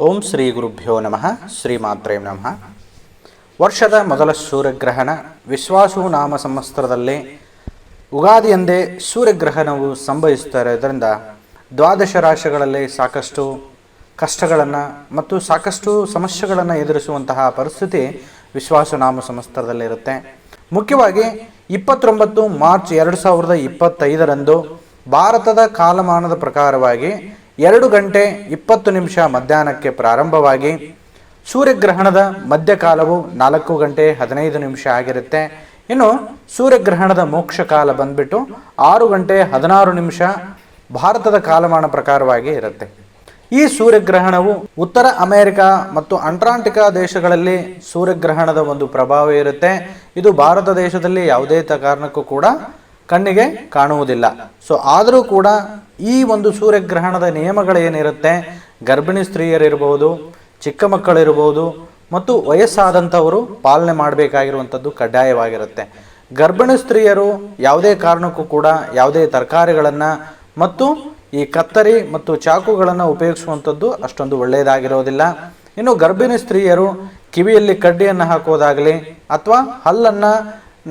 ಓಂ ಶ್ರೀ ಗುರುಭ್ಯೋ ನಮಃ, ಶ್ರೀ ಮಾತ್ರೇ ನಮಃ. ವರ್ಷದ ಮೊದಲ ಸೂರ್ಯಗ್ರಹಣ ವಿಶ್ವಾಸು ನಾಮ ಸಂವತ್ಸರದಲ್ಲಿ ಉಗಾದಿಯಂದೇ ಸೂರ್ಯಗ್ರಹಣವು ಸಂಭವಿಸ್ತಾ ದ್ವಾದಶ ರಾಶಿಗಳಲ್ಲಿ ಸಾಕಷ್ಟು ಕಷ್ಟಗಳನ್ನು ಮತ್ತು ಸಾಕಷ್ಟು ಸಮಸ್ಯೆಗಳನ್ನು ಎದುರಿಸುವಂತಹ ಪರಿಸ್ಥಿತಿ ವಿಶ್ವಾಸು ನಾಮ ಸಂವತ್ಸರದಲ್ಲಿರುತ್ತೆ ಮುಖ್ಯವಾಗಿ ಇಪ್ಪತ್ತೊಂಬತ್ತು ಮಾರ್ಚ್ ಎರಡು ಸಾವಿರದ ಇಪ್ಪತ್ತೈದರಂದು ಭಾರತದ ಕಾಲಮಾನದ ಪ್ರಕಾರವಾಗಿ ಎರಡು ಗಂಟೆ ಇಪ್ಪತ್ತು ನಿಮಿಷ ಮಧ್ಯಾಹ್ನಕ್ಕೆ ಪ್ರಾರಂಭವಾಗಿ ಸೂರ್ಯಗ್ರಹಣದ ಮಧ್ಯಕಾಲವು ನಾಲ್ಕು ಗಂಟೆ ಹದಿನೈದು ನಿಮಿಷ ಆಗಿರುತ್ತೆ. ಇನ್ನು ಸೂರ್ಯಗ್ರಹಣದ ಮೋಕ್ಷ ಕಾಲ ಬಂದ್ಬಿಟ್ಟು ಆರು ಗಂಟೆ ಹದಿನಾರು ನಿಮಿಷ ಭಾರತದ ಕಾಲಮಾನ ಪ್ರಕಾರವಾಗಿ ಇರುತ್ತೆ. ಈ ಸೂರ್ಯಗ್ರಹಣವು ಉತ್ತರ ಅಮೆರಿಕ ಮತ್ತು ಅಂಟ್ರಾಂಟಿಕಾ ದೇಶಗಳಲ್ಲಿ ಸೂರ್ಯಗ್ರಹಣದ ಒಂದು ಪ್ರಭಾವ ಇರುತ್ತೆ. ಇದು ಭಾರತ ದೇಶದಲ್ಲಿ ಯಾವುದೇ ಕಾರಣಕ್ಕೂ ಕೂಡ ಕಣ್ಣಿಗೆ ಕಾಣುವುದಿಲ್ಲ. ಸೊ ಆದರೂ ಕೂಡ ಈ ಒಂದು ಸೂರ್ಯಗ್ರಹಣದ ನಿಯಮಗಳೇನಿರುತ್ತೆ ಗರ್ಭಿಣಿ ಸ್ತ್ರೀಯರಿರ್ಬೋದು, ಚಿಕ್ಕ ಮಕ್ಕಳಿರ್ಬೋದು, ಮತ್ತು ವಯಸ್ಸಾದಂಥವರು ಪಾಲನೆ ಮಾಡಬೇಕಾಗಿರುವಂಥದ್ದು ಕಡ್ಡಾಯವಾಗಿರುತ್ತೆ. ಗರ್ಭಿಣಿ ಸ್ತ್ರೀಯರು ಯಾವುದೇ ಕಾರಣಕ್ಕೂ ಕೂಡ ಯಾವುದೇ ತರಕಾರಿಗಳನ್ನು ಮತ್ತು ಈ ಕತ್ತರಿ ಮತ್ತು ಚಾಕುಗಳನ್ನು ಉಪಯೋಗಿಸುವಂಥದ್ದು ಅಷ್ಟೊಂದು ಒಳ್ಳೆಯದಾಗಿರೋದಿಲ್ಲ. ಇನ್ನು ಗರ್ಭಿಣಿ ಸ್ತ್ರೀಯರು ಕಿವಿಯಲ್ಲಿ ಕಡ್ಡಿಯನ್ನು ಹಾಕೋದಾಗಲಿ ಅಥವಾ ಹಲ್ಲನ್ನು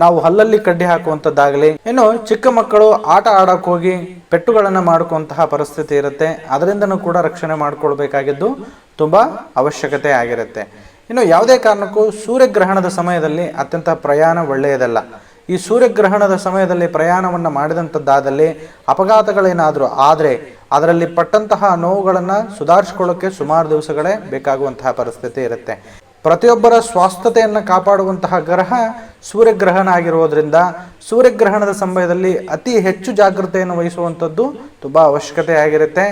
ನಾವು ಹಲ್ಲಲ್ಲಿ ಕಡ್ಡಿ ಹಾಕುವಂಥದ್ದಾಗಲಿ ಇನ್ನು ಚಿಕ್ಕ ಮಕ್ಕಳು ಆಟ ಆಡಕ್ಕೆ ಹೋಗಿ ಪೆಟ್ಟುಗಳನ್ನು ಮಾಡುವಂತಹ ಪರಿಸ್ಥಿತಿ ಇರುತ್ತೆ. ಅದರಿಂದನೂ ಕೂಡ ರಕ್ಷಣೆ ಮಾಡಿಕೊಳ್ಬೇಕಾಗಿದ್ದು ತುಂಬ ಅವಶ್ಯಕತೆ ಆಗಿರುತ್ತೆ. ಇನ್ನು ಯಾವುದೇ ಕಾರಣಕ್ಕೂ ಸೂರ್ಯಗ್ರಹಣದ ಸಮಯದಲ್ಲಿ ಅತ್ಯಂತ ಪ್ರಯಾಣ ಒಳ್ಳೆಯದಲ್ಲ. ಈ ಸೂರ್ಯಗ್ರಹಣದ ಸಮಯದಲ್ಲಿ ಪ್ರಯಾಣವನ್ನು ಮಾಡಿದಂಥದ್ದಾದಲ್ಲಿ ಅಪಘಾತಗಳೇನಾದರೂ ಆದರೆ ಅದರಲ್ಲಿ ಪಟ್ಟಂತಹ ನೋವುಗಳನ್ನು ಸುಧಾರಿಸ್ಕೊಳ್ಳೋಕ್ಕೆ ಸುಮಾರು ದಿವಸಗಳೇ ಬೇಕಾಗುವಂತಹ ಪರಿಸ್ಥಿತಿ ಇರುತ್ತೆ. ಪ್ರತಿಯೊಬ್ಬರ ಸ್ವಾಸ್ಥತೆಯನ್ನು ಕಾಪಾಡುವಂತಹ ಗ್ರಹ ಸೂರ್ಯಗ್ರಹಣ ಆಗಿರುವುದರಿಂದ ಸೂರ್ಯಗ್ರಹಣದ ಸಮಯದಲ್ಲಿ ಅತಿ ಹೆಚ್ಚು ಜಾಗೃತೆಯನ್ನು ವಹಿಸುವಂಥದ್ದು ತುಂಬ ಅವಶ್ಯಕತೆ ಆಗಿರುತ್ತೆ.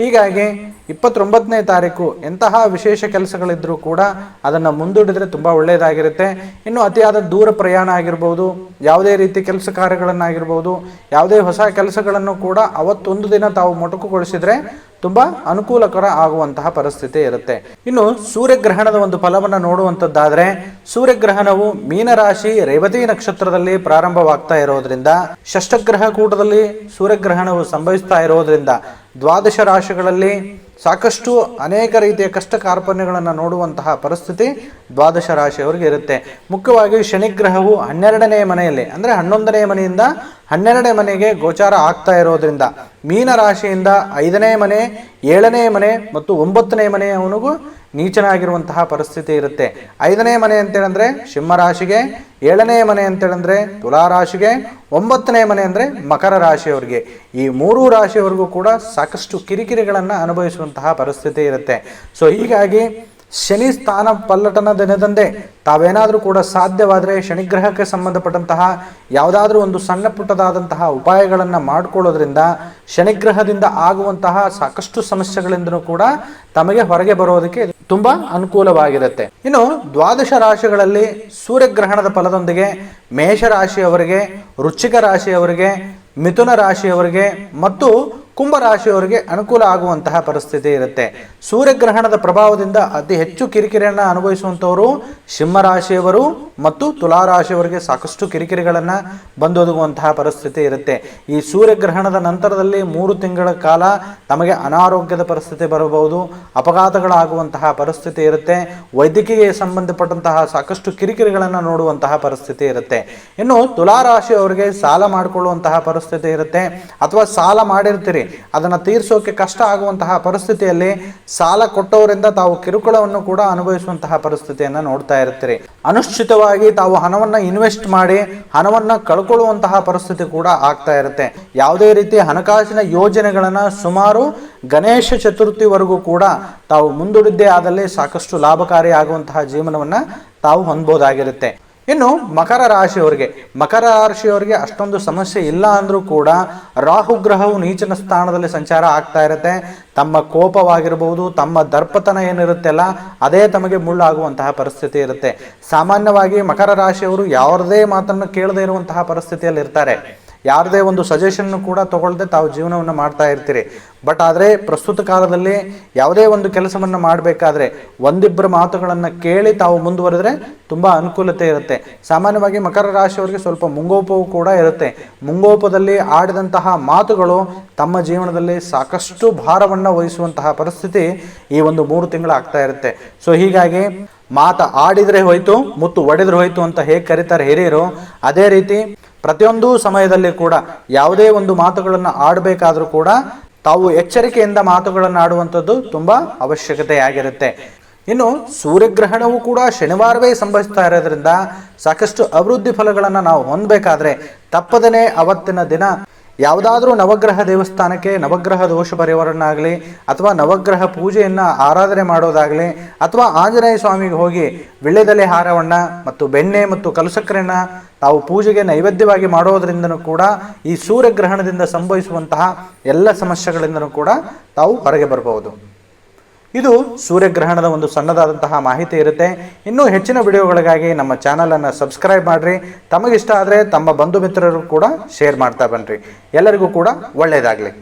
ಹೀಗಾಗಿ ಇಪ್ಪತ್ತೊಂಬತ್ತನೇ ತಾರೀಕು ಎಂತಹ ವಿಶೇಷ ಕೆಲಸಗಳಿದ್ರೂ ಕೂಡ ಅದನ್ನು ಮುಂದೂಡಿದರೆ ತುಂಬ ಒಳ್ಳೆಯದಾಗಿರುತ್ತೆ. ಇನ್ನು ಅತಿಯಾದ ದೂರ ಪ್ರಯಾಣ ಆಗಿರ್ಬೋದು, ಯಾವುದೇ ರೀತಿ ಕೆಲಸ ಕಾರ್ಯಗಳನ್ನಾಗಿರ್ಬೋದು, ಯಾವುದೇ ಹೊಸ ಕೆಲಸಗಳನ್ನು ಕೂಡ ಅವತ್ತೊಂದು ದಿನ ತಾವು ಮೊಟಕುಗೊಳಿಸಿದರೆ ತುಂಬ ಅನುಕೂಲಕರ ಆಗುವಂತಹ ಪರಿಸ್ಥಿತಿ ಇರುತ್ತೆ. ಇನ್ನು ಸೂರ್ಯಗ್ರಹಣದ ಒಂದು ಫಲವನ್ನು ನೋಡುವಂಥದ್ದಾದರೆ, ಸೂರ್ಯಗ್ರಹಣವು ಮೀನರಾಶಿ ರೇವತಿ ನಕ್ಷತ್ರದಲ್ಲಿ ಪ್ರಾರಂಭವಾಗ್ತಾ ಇರೋದ್ರಿಂದ, ಷಷ್ಠಗ್ರಹ ಕೂಟದಲ್ಲಿ ಸೂರ್ಯಗ್ರಹಣವು ಸಂಭವಿಸ್ತಾ ಇರೋದ್ರಿಂದ ದ್ವಾದಶ ರಾಶಿಗಳಲ್ಲಿ ಸಾಕಷ್ಟು ಅನೇಕ ರೀತಿಯ ಕಷ್ಟ ಕಾರ್ಪಣ್ಯಗಳನ್ನು ನೋಡುವಂತಹ ಪರಿಸ್ಥಿತಿ ದ್ವಾದಶ ರಾಶಿಯವರಿಗೆ ಇರುತ್ತೆ. ಮುಖ್ಯವಾಗಿ ಶನಿಗ್ರಹವು ಹನ್ನೆರಡನೇ ಮನೆಯಲ್ಲಿ, ಅಂದರೆ ಹನ್ನೊಂದನೇ ಮನೆಯಿಂದ ಹನ್ನೆರಡನೇ ಮನೆಗೆ ಗೋಚಾರ ಆಗ್ತಾ ಇರೋದ್ರಿಂದ ಮೀನ ರಾಶಿಯಿಂದ ಐದನೇ ಮನೆ, ಏಳನೇ ಮನೆ ಮತ್ತು ಒಂಬತ್ತನೇ ಮನೆಯವನಿಗೂ ನೀಚನಾಗಿರುವಂತಹ ಪರಿಸ್ಥಿತಿ ಇರುತ್ತೆ. ಐದನೇ ಮನೆ ಅಂತೇಳಂದ್ರೆ ಸಿಂಹರಾಶಿಗೆ, ಏಳನೇ ಮನೆ ಅಂತೇಳಂದ್ರೆ ತುಲಾರಾಶಿಗೆ, ಒಂಬತ್ತನೇ ಮನೆ ಅಂದರೆ ಮಕರ ರಾಶಿಯವರಿಗೆ. ಈ ಮೂರು ರಾಶಿಯವರೆಗೂ ಕೂಡ ಸಾಕಷ್ಟು ಕಿರಿಕಿರಿಗಳನ್ನು ಅನುಭವಿಸುವಂತಹ ಪರಿಸ್ಥಿತಿ ಇರುತ್ತೆ. ಸೊ ಹೀಗಾಗಿ ಶನಿ ಸ್ಥಾನ ಪಲ್ಲಟನ ದಿನದಂದೇ ತಾವೇನಾದರೂ ಕೂಡ ಸಾಧ್ಯವಾದರೆ ಶನಿಗ್ರಹಕ್ಕೆ ಸಂಬಂಧಪಟ್ಟಂತಹ ಯಾವುದಾದ್ರೂ ಒಂದು ಸಣ್ಣ ಪುಟ್ಟದಾದಂತಹ ಉಪಾಯಗಳನ್ನು ಮಾಡಿಕೊಳ್ಳೋದ್ರಿಂದ ಶನಿಗ್ರಹದಿಂದ ಆಗುವಂತಹ ಸಾಕಷ್ಟು ಸಮಸ್ಯೆಗಳಿಂದನೂ ಕೂಡ ತಮಗೆ ಹೊರಗೆ ಬರೋದಕ್ಕೆ ತುಂಬ ಅನುಕೂಲವಾಗಿರುತ್ತೆ. ಇನ್ನು ದ್ವಾದಶ ರಾಶಿಗಳಲ್ಲಿ ಸೂರ್ಯಗ್ರಹಣದ ಫಲದೊಂದಿಗೆ ಮೇಷರಾಶಿಯವರಿಗೆ ವೃಶ್ಚಿಕ ರಾಶಿಯವರಿಗೆ, ಮಿಥುನ ರಾಶಿಯವರಿಗೆ ಮತ್ತು ಕುಂಭ ರಾಶಿಯವರಿಗೆ ಅನುಕೂಲ ಆಗುವಂತಹ ಪರಿಸ್ಥಿತಿ ಇರುತ್ತೆ. ಸೂರ್ಯಗ್ರಹಣದ ಪ್ರಭಾವದಿಂದ ಅತಿ ಹೆಚ್ಚು ಕಿರಿಕಿರಿಯನ್ನು ಅನುಭವಿಸುವಂಥವರು ಸಿಂಹರಾಶಿಯವರು ಮತ್ತು ತುಲಾರಾಶಿಯವರಿಗೆ ಸಾಕಷ್ಟು ಕಿರಿಕಿರಿಗಳನ್ನು ಬಂದೊದಗುವಂತಹ ಪರಿಸ್ಥಿತಿ ಇರುತ್ತೆ. ಈ ಸೂರ್ಯಗ್ರಹಣದ ನಂತರದಲ್ಲಿ ಮೂರು ತಿಂಗಳ ಕಾಲ ನಮಗೆ ಅನಾರೋಗ್ಯದ ಪರಿಸ್ಥಿತಿ ಬರಬಹುದು, ಅಪಘಾತಗಳಾಗುವಂತಹ ಪರಿಸ್ಥಿತಿ ಇರುತ್ತೆ, ವೈದ್ಯಕೀಯ ಸಂಬಂಧಪಟ್ಟಂತಹ ಸಾಕಷ್ಟು ಕಿರಿಕಿರಿಗಳನ್ನು ನೋಡುವಂತಹ ಪರಿಸ್ಥಿತಿ ಇರುತ್ತೆ. ಇನ್ನು ತುಲಾರಾಶಿಯವರಿಗೆ ಸಾಲ ಮಾಡಿಕೊಳ್ಳುವಂತಹ ಪರಿಸ್ಥಿತಿ ಇರುತ್ತೆ. ಅಥವಾ ಸಾಲ ಮಾಡಿರ್ತೀರಿ, ಅದನ್ನು ತೀರಿಸೋಕೆ ಕಷ್ಟ ಆಗುವಂತಹ ಪರಿಸ್ಥಿತಿಯಲ್ಲಿ ಸಾಲ ಕೊಟ್ಟವರಿಂದ ತಾವು ಕಿರುಕುಳವನ್ನು ಕೂಡ ಅನುಭವಿಸುವಂತಹ ಪರಿಸ್ಥಿತಿಯನ್ನು ನೋಡ್ತಾ ಇರ್ತೀರಿ. ಅನುಶ್ಚಿತವಾಗಿ ತಾವು ಹಣವನ್ನು ಇನ್ವೆಸ್ಟ್ ಮಾಡಿ ಹಣವನ್ನು ಕಳ್ಕೊಳ್ಳುವಂತಹ ಪರಿಸ್ಥಿತಿ ಕೂಡ ಆಗ್ತಾ ಇರುತ್ತೆ. ಯಾವುದೇ ರೀತಿ ಹಣಕಾಸಿನ ಯೋಜನೆಗಳನ್ನು ಸುಮಾರು ಗಣೇಶ ಚತುರ್ಥಿವರೆಗೂ ಕೂಡ ತಾವು ಮುಂದೂಡಿದ್ದೇ ಆದಲ್ಲಿ ಸಾಕಷ್ಟು ಲಾಭಕಾರಿ ಆಗುವಂತಹ ಜೀವನವನ್ನು ತಾವು ಹೊಂದ್ಬೋದಾಗಿರುತ್ತೆ. ಇನ್ನು ಮಕರ ರಾಶಿಯವರಿಗೆ ಮಕರ ರಾಶಿಯವರಿಗೆ ಅಷ್ಟೊಂದು ಸಮಸ್ಯೆ ಇಲ್ಲ ಅಂದರೂ ಕೂಡ ರಾಹು ಗ್ರಹವು ನೀಚನ ಸ್ಥಾನದಲ್ಲಿ ಸಂಚಾರ ಆಗ್ತಾ ಇರುತ್ತೆ. ತಮ್ಮ ಕೋಪವಾಗಿರ್ಬೋದು, ತಮ್ಮ ದರ್ಪತನ ಏನಿರುತ್ತೆಲ್ಲ ಅದೇ ತಮಗೆ ಮುಳ್ಳಾಗುವಂತಹ ಪರಿಸ್ಥಿತಿ ಇರುತ್ತೆ. ಸಾಮಾನ್ಯವಾಗಿ ಮಕರ ರಾಶಿಯವರು ಯಾವುದೇ ಮಾತನ್ನು ಕೇಳದೇ ಇರುವಂತಹ ಪರಿಸ್ಥಿತಿಯಲ್ಲಿ ಇರ್ತಾರೆ ಯಾರದೇ ಒಂದು ಸಜೆಷನ್ನು ಕೂಡ ತಗೊಳ್ಳದೆ ತಾವು ಜೀವನವನ್ನು ಮಾಡ್ತಾ ಇರ್ತೀರಿ. ಬಟ್ ಆದರೆ ಪ್ರಸ್ತುತ ಕಾಲದಲ್ಲಿ ಯಾವುದೇ ಒಂದು ಕೆಲಸವನ್ನು ಮಾಡಬೇಕಾದ್ರೆ ಒಂದಿಬ್ಬರ ಮಾತುಗಳನ್ನು ಕೇಳಿ ತಾವು ಮುಂದುವರೆದ್ರೆ ತುಂಬ ಅನುಕೂಲತೆ ಇರುತ್ತೆ. ಸಾಮಾನ್ಯವಾಗಿ ಮಕರ ರಾಶಿಯವರಿಗೆ ಸ್ವಲ್ಪ ಮುಂಗೋಪವು ಕೂಡ ಇರುತ್ತೆ. ಮುಂಗೋಪದಲ್ಲಿ ಆಡಿದಂತಹ ಮಾತುಗಳು ತಮ್ಮ ಜೀವನದಲ್ಲಿ ಸಾಕಷ್ಟು ಭಾರವನ್ನು ವಹಿಸುವಂತಹ ಪರಿಸ್ಥಿತಿ ಈ ಒಂದು ಮೂರು ತಿಂಗಳು ಆಗ್ತಾ ಇರುತ್ತೆ. ಸೊ ಹೀಗಾಗಿ ಮಾತ ಆಡಿದರೆ ಹೋಯ್ತು, ಮುತ್ತು ಒಡೆದ್ರೆ ಹೋಯ್ತು ಅಂತ ಹೇಗೆ ಕರೀತಾರೆ ಹಿರಿಯರು, ಅದೇ ರೀತಿ ಪ್ರತಿಯೊಂದು ಸಮಯದಲ್ಲಿ ಕೂಡ ಯಾವುದೇ ಒಂದು ಮಾತುಗಳನ್ನು ಆಡಬೇಕಾದ್ರೂ ಕೂಡ ತಾವು ಎಚ್ಚರಿಕೆಯಿಂದ ಮಾತುಗಳನ್ನು ಆಡುವಂಥದ್ದು ತುಂಬ ಅವಶ್ಯಕತೆಯಾಗಿರುತ್ತೆ. ಇನ್ನು ಸೂರ್ಯಗ್ರಹಣವು ಕೂಡ ಶನಿವಾರವೇ ಸಂಭವಿಸ್ತಾ ಇರೋದ್ರಿಂದ ಸಾಕಷ್ಟು ಅಭಿವೃದ್ಧಿ ಫಲಗಳನ್ನು ನಾವು ಹೊಂದಬೇಕಾದ್ರೆ ತಪ್ಪದನೇ ಅವತ್ತಿನ ದಿನ ಯಾವುದಾದ್ರೂ ನವಗ್ರಹ ದೇವಸ್ಥಾನಕ್ಕೆ ನವಗ್ರಹ ದೋಷ ಪರಿಹಾರನ್ನಾಗಲಿ ಅಥವಾ ನವಗ್ರಹ ಪೂಜೆಯನ್ನು ಆರಾಧನೆ ಮಾಡೋದಾಗಲಿ ಅಥವಾ ಆಂಜನೇಯ ಸ್ವಾಮಿಗೆ ಹೋಗಿ ವಿಳ್ಳೆದಲೆ ಹಾರವನ್ನು ಮತ್ತು ಬೆಣ್ಣೆ ಮತ್ತು ಕಲಸಕ್ಕರೆಯನ್ನು ತಾವು ಪೂಜೆಗೆ ನೈವೇದ್ಯವಾಗಿ ಮಾಡೋದರಿಂದನೂ ಕೂಡ ಈ ಸೂರ್ಯಗ್ರಹಣದಿಂದ ಸಂಭವಿಸುವಂತಹ ಎಲ್ಲ ಸಮಸ್ಯೆಗಳಿಂದನೂ ಕೂಡ ತಾವು ಹೊರಗೆ ಬರಬಹುದು. ಇದು ಸೂರ್ಯಗ್ರಹಣದ ಒಂದು ಸಣ್ಣದಾದಂತಹ ಮಾಹಿತಿ ಇರುತ್ತೆ. ಇನ್ನೂ ಹೆಚ್ಚಿನ ವಿಡಿಯೋಗಳಿಗಾಗಿ ನಮ್ಮ ಚಾನಲನ್ನು ಸಬ್ಸ್ಕ್ರೈಬ್ ಮಾಡಿರಿ. ತಮಗಿಷ್ಟ ಆದರೆ ತಮ್ಮ ಬಂಧು ಮಿತ್ರರು ಕೂಡ ಶೇರ್ ಮಾಡ್ತಾ ಬನ್ನಿರಿ ಎಲ್ಲರಿಗೂ ಕೂಡ ಒಳ್ಳೆಯದಾಗಲಿ